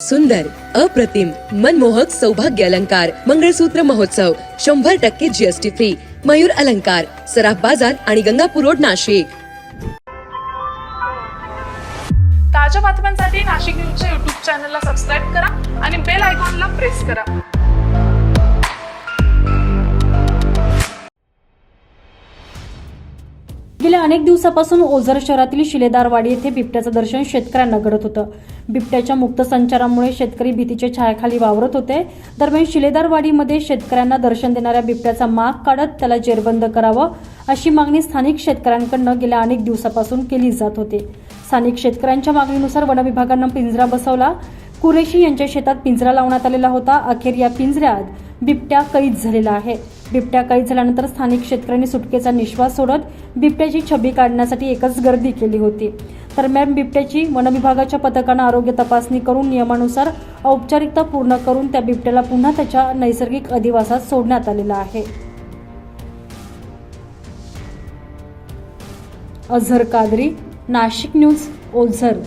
सुंदर अप्रतिम मनमोहक सौभाग्य अलंकार मंगळसूत्र महोत्सव शंभर टक्के जीएसटी फ्री मयूर अलंकार सराफ बाजार आणि गंगापूर रोड नाशिक. ताज्या बातम्यांसाठी नाशिक न्यूजच्या युट्यूब चॅनलला सबस्क्राईब करा आणि बेल आयकॉनला प्रेस करा. गेल्या अनेक दिवसापासून ओझर शहरातील शिलेदारवाडी येथे बिबट्याचं दर्शन शेतकऱ्यांना घडत होतं. बिबट्याच्या मुक्त संचारामुळे शेतकरी भीतीच्या छायाखाली वावरत होते. दरम्यान शिलेदारवाडीमध्ये शेतकऱ्यांना दर्शन देणाऱ्या बिबट्याचा माग काढत त्याला जेरबंद करावं अशी मागणी स्थानिक शेतकऱ्यांकडनं गेल्या अनेक दिवसापासून केली जात होती. स्थानिक शेतकऱ्यांच्या मागणीनुसार वनविभागानं पिंजरा बसवला. कुरेशी यांच्या शेतात पिंजरा लावण्यात आलेला होता. अखेर या पिंजऱ्यात बिबट्या कैद झालेला आहे. बिबट्या कैद झाल्यानंतर स्थानिक शेतकऱ्यांनी सुटकेचा निश्वास सोडत बिबट्याची छबी काढण्यासाठी एकच गर्दी केली होती. दरम्यान बिबट्याची वनविभागाच्या पथकानं आरोग्य तपासणी करून नियमानुसार औपचारिकता पूर्ण करून त्या बिबट्याला पुन्हा त्याच्या नैसर्गिक अधिवासात सोडण्यात आलेला आहे. अझर कादरी नाशिक न्यूज ओझर.